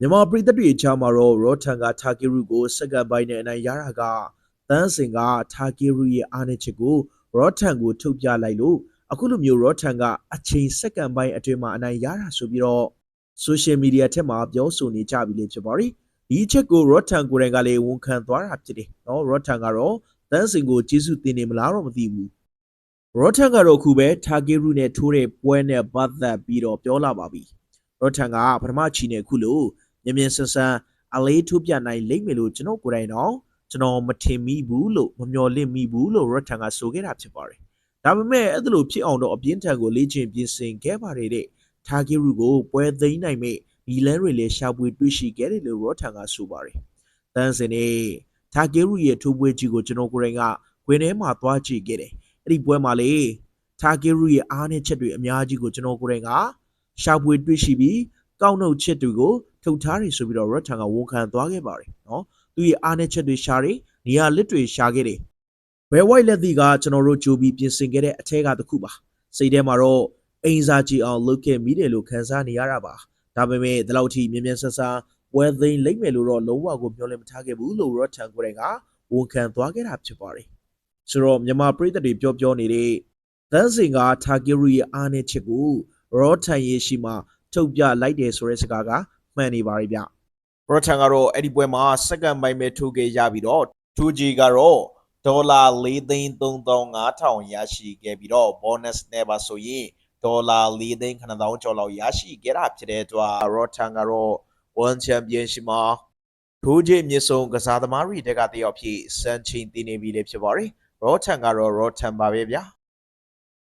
မြန်မာပြည်သက်တွေအချာမှာတော့ရောထန်ကတာကီရူကိုစက္ကန့်ပိုင်းနဲ့အနိုင်ရတာကတန်းစင်ကတာကီရူရဲ့အားနည်းချက်ကိုရောထန်ကိုထုတ်ပြလိုက်လို့အခုလိုမျိုးရောထန်ကအချိန်စက္ကန့်ပိုင်းအတွင်းမှာအနိုင်ရတာဆိုပြီးတော့ဆိုရှယ်မီဒီယာထက်မှာပြောဆိုနေကြပြီလေဖြစ်ပါရီဒီအချက်ကိုရောထန်ကိုယ်တိုင်ကလည်းဝန်ခံသွားတာဖြစ်တယ်နော်ရောထန်ကတော့တန်းစင်ကိုကျေးဇူးတင်နေမလားတော့မသိဘူးရောထန်ကတော့အခုပဲတာကီရူနဲ့ထိုးတဲ့ပွဲနဲ့ပတ်သက်ပြီးတော့ပြောလာပါပြီရောထန်ကပထမချီနဲ့အခုလို့ မြင်မြင်ဆန်းဆန်းအလေးထုတ်ပြနိုင်လိမ့်မယ်လို့ကျွန်တော်ကိုယ်တိုင်တော့ကျွန်တော်မထင်မိဘူးလို့မမျှော်လင့်မိဘူးလို့ရတ်ထန်ကဆိုခဲ့တာဖြစ်ပါတယ်။ဒါပေမဲ့အဲ့ဒါလိုဖြစ်အောင်တော့အပြင်းထန်ကိုလေ့ကျင့်ပြင်ဆင်ခဲ့ပါတယ်တဲ့။တာဂီရူကိုပွဲသိမ်းနိုင်မဲ့ဒီလန်တွေလည်းရှာဖွေတွေ့ရှိခဲ့တယ်လို့ရတ်ထန်ကဆိုပါတယ်။တန်းစင်နဲ့တာဂီရူရဲ့ထိုးပွဲကြီးကိုကျွန်တော်ကိုယ်တိုင်ကခွင်းထဲမှာသွားကြည့်ခဲ့တယ်။အဲ့ဒီပွဲမှာလေတာဂီရူရဲ့အားနည်းချက်တွေအများကြီးကိုကျွန်တော်ကိုယ်တိုင်ကရှာဖွေတွေ့ရှိပြီးကောက်နှုတ်ချက်တွေကို ထုတ်ထားတယ်ဆိုပြီးတော့ Red Tan ကဝန်ခံသွားခဲ့ပါတယ်နော်သူရဲ့အားနည်းချက်တွေရှာတယ်နေရာလစ်တွေရှာခဲ့တယ်ဘယ် white လက်သီးကကျွန်တော်တို့ကြိုးပြီးပြင်ဆင်ခဲ့တဲ့အထက်ကတစ်ခုပါစိတ်ထဲမှာတော့အိမ်စာကြည့်အောင်လုပ်ခဲ့မိတယ်လို့ခံစားနေရတာပါဒါပေမဲ့ဒီလောက်ထိမြင်မြန်ဆန်းဆန်းဝဲသိမ်းလိမ့်မယ်လို့တော့လုံးဝကိုပြောလည်းမထားခဲ့ဘူးလို့ Red Tan ကိုယ်တိုင်ကဝန်ခံသွားခဲ့တာဖြစ်ပါတယ်ဆိုတော့မြန်မာပြည်သက်တွေပြောပြောနေတဲ့သန်းစင်က Target ရဲ့အားနည်းချက်ကို Red Tan ရဲ့ရှိမှထုတ်ပြလိုက်တယ်ဆိုတဲ့စကားက မှန်နေပါရဲ့ဗျ။ရောထန်ကတော့အဲ့ဒီပွဲမှာစက္ကန့်ပိုင်းပဲထိုးခဲ့ရပြီးတော့ထိုးကြီးကတော့ဒေါ်လာ4,3500ရရှိခဲ့ပြီးတော့ bonus နဲ့ပါဆိုရင်ဒေါ်လာ4,9000ကျော်လောက်ရရှိခဲ့တာဖြစ်တဲ့အတွက်ရောထန်ကတော့ One Championship မှာထိုးကြီးအမြင့်ဆုံးကစားသမားတွေတက်ကတယောက်ဖြစ်စံချိန်တင်နေပြီလေဖြစ်ပါတယ်။ရောထန်ကတော့ရောထန်ပါပဲဗျာ။